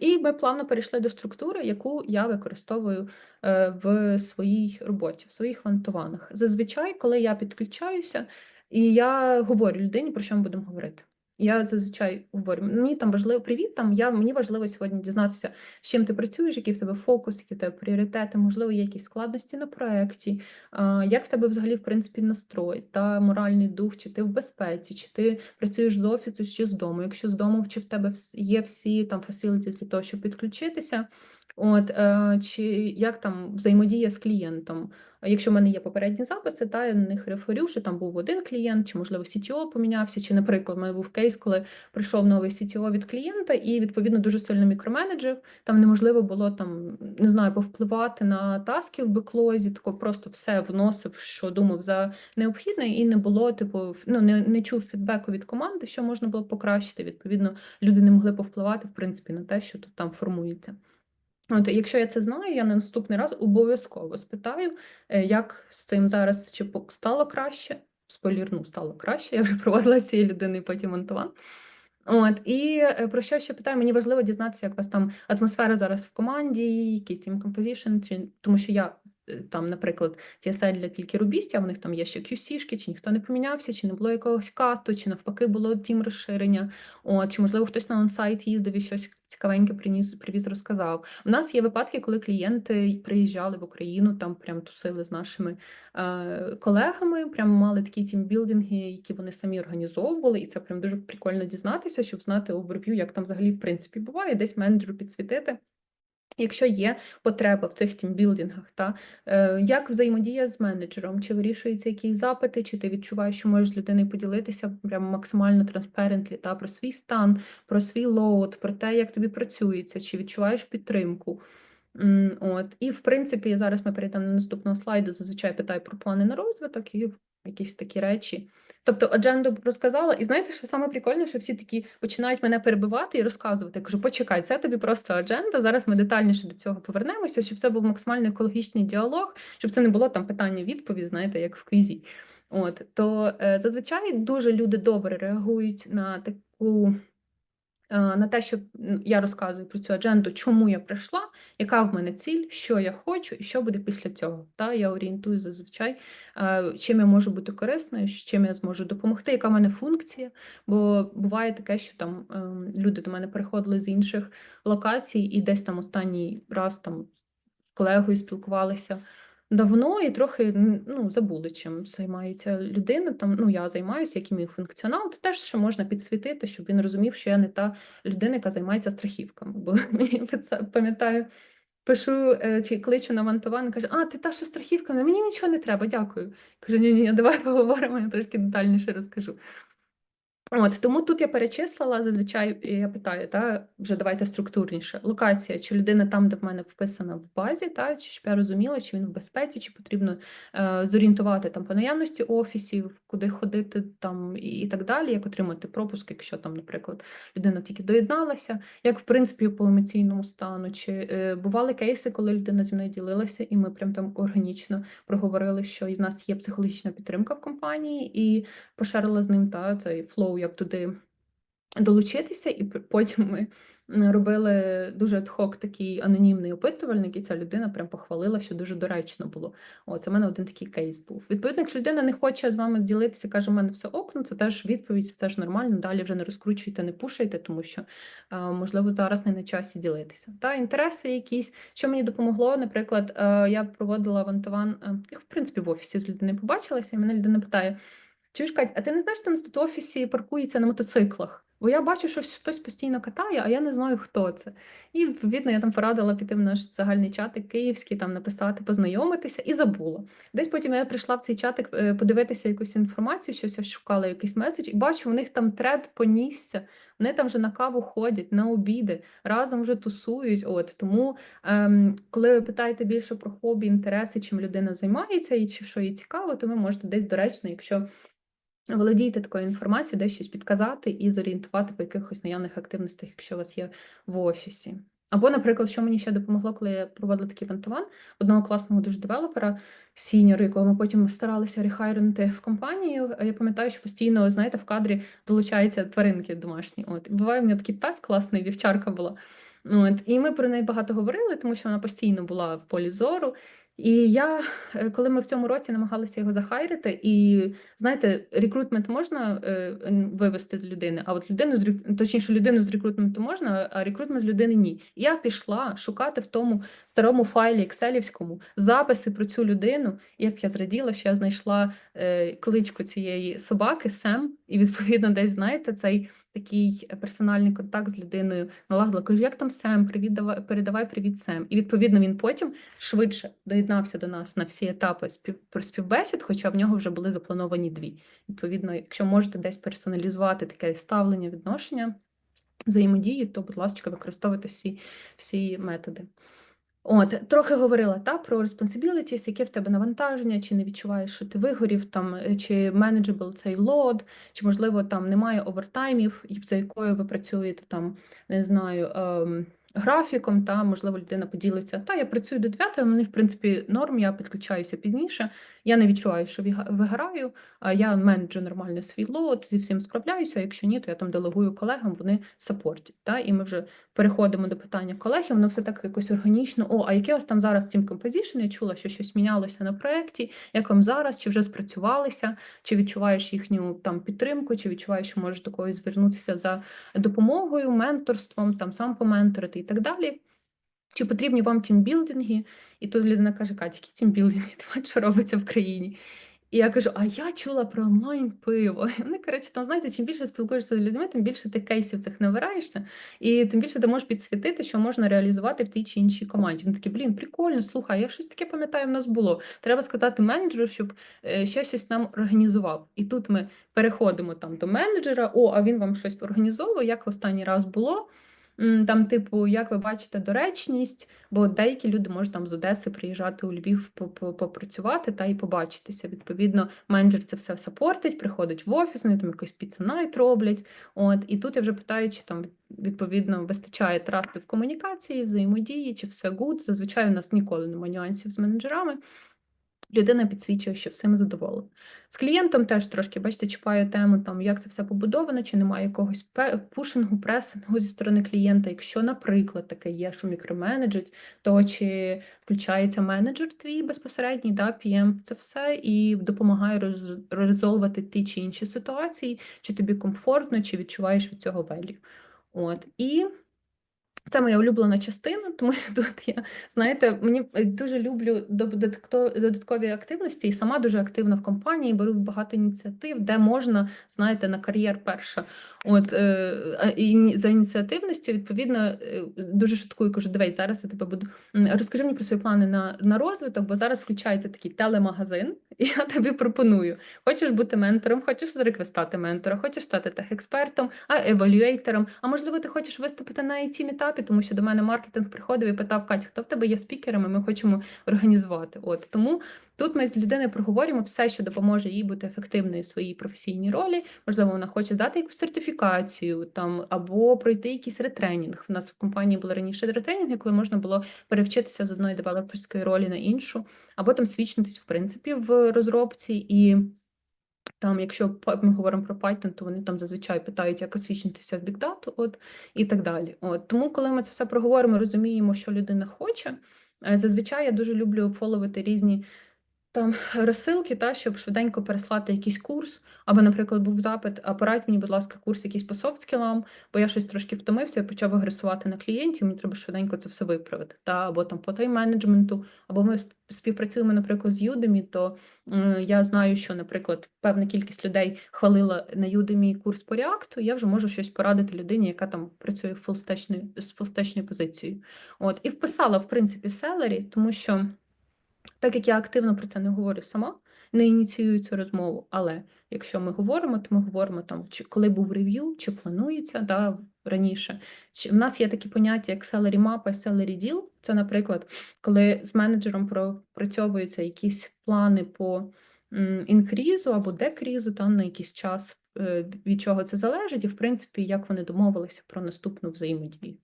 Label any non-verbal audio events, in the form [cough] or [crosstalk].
І ми плавно перейшли до структури, яку я використовую е, в своїй роботі, в своїх вантуванах. Зазвичай, коли я підключаюся, і я говорю людині, про що ми будемо говорити. Я зазвичай говорю, мені там важливо привіт. Там я мені важливо сьогодні дізнатися, з чим ти працюєш, який в тебе фокус, які в тебе пріоритети, можливо, є якісь складності на проєкті, як в тебе взагалі в принципі настрой та моральний дух, чи ти в безпеці, чи ти працюєш з офісу, чи з дому. Якщо з дому, чи в тебе є всі там facilities для того, щоб підключитися. От, е, чи як там взаємодія з клієнтом? Якщо в мене є попередні записи, та я на них реферю, що там був один клієнт, чи можливо CTO помінявся, чи, наприклад, у мене був кейс, коли прийшов новий CTO від клієнта, і відповідно дуже сильно мікроменеджер. Там неможливо було там не знаю, повпливати на таски в беклозі, тако просто все вносив, що думав за необхідне, і не було, типу, ну не, не чув фідбеку від команди, що можна було покращити. Відповідно, люди не могли повпливати в принципі на те, що тут там формується. От, якщо я це знаю, я на наступний раз обов'язково спитаю, е, як з цим зараз чи стало краще. Спойлер, ну, стало краще. [laughs] Я вже проводила з людини, потім онтуван. От, і е, про що ще питаю? Мені важливо дізнатися, як у вас там атмосфера зараз в команді, якийсь тім композішн, чи тому що я там, наприклад, TSL для тільки рубістів, а в них там є ще QC-шки, чи ніхто не помінявся, чи не було якогось кату, чи навпаки було тім розширення. От, чи можливо хтось на онсайт їздив і щось цікавеньке приніс, привіз, розказав. У нас є випадки, коли клієнти приїжджали в Україну, там прям тусили з нашими е, колегами, прям мали такі тімбілдинги, які вони самі організовували, і це прям дуже прикольно дізнатися, щоб знати оверв'ю, як там взагалі в принципі буває, десь менеджеру підсвітити. Якщо є потреба в цих тімбілдингах, та е, як взаємодія з менеджером, чи вирішуються якісь запити, чи ти відчуваєш, що можеш з людиною поділитися прям максимально транспарентлі та про свій стан, про свій лоуд, про те, як тобі працюється, чи відчуваєш підтримку. От і в принципі, зараз ми перейдемо до наступного слайду. Зазвичай питаю про плани на розвиток і якісь такі речі. Тобто адженду розказала, і знаєте, що саме прикольне, що всі такі починають мене перебивати і розказувати. Я кажу, почекай, це тобі просто адженда. Зараз ми детальніше до цього повернемося, щоб це був максимально екологічний діалог, щоб це не було там питання-відповідь, знаєте, як в квізі. От то е, зазвичай дуже люди добре реагують на таку. Е, На те, що я розказую про цю адженду, чому я прийшла, яка в мене ціль, що я хочу, і що буде після цього. Та я орієнтую зазвичай, е, чим я можу бути корисною, чим я зможу допомогти, яка в мене функція. Бо буває таке, що там ем, люди до мене приходили з інших локацій, і десь там останній раз там з колегою спілкувалися давно і трохи ну, забули, чим займається людина. Там ну я займаюся, який мій функціонал. Це теж ще можна підсвітити, щоб він розумів, що я не та людина, яка займається страхівками. Бо [laughs] пам'ятаю. Пишу е, чи кличу на вантуван, каже, а ти та що страхівками? Мені нічого не треба, дякую. Кажу, ні, ні, давай поговоримо, я трошки детальніше розкажу. От тому тут я перечислила зазвичай я питаю, та вже давайте структурніше. Локація, чи людина там, де в мене вписана в базі, та чи щоб я розуміла, чи він в безпеці, чи потрібно е, зорієнтувати там по наявності офісів, куди ходити там і, і так далі, як отримати пропуск, якщо там, наприклад, людина тільки доєдналася, як в принципі по емоційному стану, чи е, бували кейси, коли людина зі мною ділилася, і ми прям там органічно проговорили, що в нас є психологічна підтримка в компанії, і поширила з ним та цей флоу, як туди долучитися, і потім ми робили дуже адхок такий анонімний опитувальник, і ця людина прям похвалила, що дуже доречно було. О, це в мене один такий кейс був. Відповідно, якщо людина не хоче з вами зділитися, каже, у мене все ок, ну це теж відповідь, це теж нормально. Далі вже не розкручуйте, не пушайте, тому що можливо зараз не на часі ділитися. Та інтереси якісь, що мені допомогло, наприклад, е, я проводила вантуван, е, в принципі в офісі з людиною побачилася, і мене людина питає. Чуєш, Кать, а ти не знаєш, що нас тут офісі паркується на мотоциклах? Бо я бачу, що хтось постійно катає, а я не знаю, хто це. І відповідно я там порадила піти в наш загальний чатик київський, там написати, познайомитися і забула. Десь потім я прийшла в цей чатик е, подивитися якусь інформацію, щось я шукала якийсь меседж, і бачу, у них там тред понісся. Вони там вже на каву ходять, на обіди, разом вже тусують. От тому, ем, коли ви питаєте більше про хобі, інтереси, чим людина займається, і чи що їй цікаво, то ви можете десь доречно, якщо володієте такою інформацією, десь щось підказати і зорієнтувати по якихось наявних активностях, якщо у вас є в офісі. Або, наприклад, що мені ще допомогло, коли я проводила такий вантуван одного класного дуже девелопера, сіньору, якого ми потім старалися рехайрнути в компанію. Я пам'ятаю, що постійно, знаєте, в кадрі долучаються тваринки домашні. От буває, в мене такий пес класний, вівчарка була. От, і ми про неї багато говорили, тому що вона постійно була в полі зору. І я, е, коли ми в цьому році намагалися його захайрити, і знаєте, рекрутмент можна е, вивести з людини, а от людину з точніше, людину з рекрутменту можна, а рекрутмент з людини ні. Я пішла шукати в тому старому файлі екселівському записи про цю людину. Як я зраділа, що я знайшла е, кличку цієї собаки Сем, і відповідно десь знаєте цей такий персональний контакт з людиною налагодила. Кажу, як там Сем? Привіт, давай, передавай привіт Сем. І відповідно він потім швидше доєднався до нас на всі етапи спів, співбесід, хоча в нього вже були заплановані дві. Відповідно, якщо можете десь персоналізувати таке ставлення, відношення, взаємодії, то, будь ласка, використовуйте всі, всі методи. От, трохи говорила та про responsibilities, яке в тебе навантаження, чи не відчуваєш, що ти вигорів, там, е, чи manageable цей лод, чи, можливо, там немає овертаймів, за якою ви працюєте там, не знаю, ем, графіком, та, можливо, людина поділиться, та, я працюю до 9, мені, в принципі, норм, я підключаюся пізніше, я не відчуваю, що вигораю, а я менеджу нормально свій лоуд, зі всім справляюся, якщо ні, то я там делегую колегам, вони саппортять, та, і ми вже переходимо до питання колег, і воно все так якось органічно. О, а яке у вас там зараз Team Composition? Я чула, що щось мінялося на проєкті. Як вам зараз? Чи вже спрацювалися? Чи відчуваєш їхню там підтримку, чи відчуваєш, що можеш до когось звернутися за допомогою, менторством, там сам поменторити і так далі. Чи потрібні вам тімбілдинги? І тут людина каже: Катя, які тімбілдинги? Що [laughs] робиться в країні? І я кажу: а я чула про онлайн пиво. І [laughs] вони, коротше, там знаєте, чим більше спілкуєшся з людьми, тим більше ти кейсів цих набираєшся, і тим більше ти можеш підсвітити, що можна реалізувати в тій чи іншій команді. Вони такі, блін, прикольно, слухай, я щось таке пам'ятаю, в нас було. Треба сказати менеджеру, щоб е, ще щось нам організував. І тут ми переходимо там до менеджера. О, а він вам щось організовує, як в останній раз було. Там, типу, як ви бачите, доречність, бо деякі люди можуть там з Одеси приїжджати у Львів по- по- попрацювати та й побачитися. Відповідно, менеджер це все сапортить, приходить в офіс, вони там якийсь піценайт роблять. От, і тут я вже питаю, чи там відповідно вистачає трасти в комунікації, взаємодії, чи все гуд. Зазвичай у нас ніколи немає нюансів з менеджерами. Людина підсвічує, що всім задоволена. З клієнтом теж трошки, бачите, чіпаю тему, там, як це все побудовано, чи немає якогось пушингу, пресингу зі сторони клієнта. Якщо, наприклад, таке є, що мікроменеджить, то чи включається менеджер твій безпосередній, да, PM це все, і допомагає роз- резолвувати ті чи інші ситуації, чи тобі комфортно, чи відчуваєш від цього value. От. І це моя улюблена частина, [laughs] тому тут я, знаєте, мені е, дуже люблю додаткові активності і сама дуже активна в компанії, беру багато ініціатив, де можна, знаєте, на кар'єр перша. От е, і за ініціативністю, відповідно, е, дуже шуткую, кажу, дивись, зараз я тебе буду. Розкажи мені про свої плани на, на розвиток, бо зараз включається такий телемагазин, [laughs] і я тобі пропоную. Хочеш бути ментором, хочеш зареквестати ментора, хочеш стати техекспертом, а евалюейтором. А можливо, ти хочеш виступити на it метапі, тому що до мене маркетинг приходив і питав Катю, хто в тебе є спікерами, ми хочемо організувати. От тому тут ми з людиною проговоримо все, що допоможе їй бути ефективною в своїй професійній ролі. Можливо, вона хоче здати якусь сертифікацію там або пройти якийсь ретренінг. У нас в компанії були раніше ретренінги, коли можна було перевчитися з одної девелоперської ролі на іншу, або там свідчитись в принципі в розробці і. Там, якщо ми говоримо про Python, то вони там зазвичай питають, як освічитися в Data, от, і так далі. От. Тому, коли ми це все проговоримо, розуміємо, що людина хоче. е, Зазвичай я дуже люблю фоловити різні там розсилки, та, щоб швиденько переслати якийсь курс, або, наприклад, був запит, а порадь мені, будь ласка, курс якийсь по софт-скілам, бо я щось трошки втомився, я почав агресувати на клієнтів, мені треба швиденько це все виправити. Та, або там по тайм-менеджменту, або ми співпрацюємо, наприклад, з Udemy, то Я знаю, що, наприклад, певна кількість людей хвалила на Udemy курс по React, я вже можу щось порадити людині, яка там працює фулстечною з фулстечною позицією. От і вписала в принципі селері, тому що так як я активно про це не говорю сама, не ініціюю цю розмову. Але якщо ми говоримо, то ми говоримо там, чи коли був рев'ю, чи планується да, раніше. Чи в нас є такі поняття, як селері мапа і селері діл. Це, наприклад, коли з менеджером пропрацьовуються якісь плани по інкрізу або декрізу, там на якийсь час, е, від чого це залежить, і в принципі, як вони домовилися про наступну взаємодію.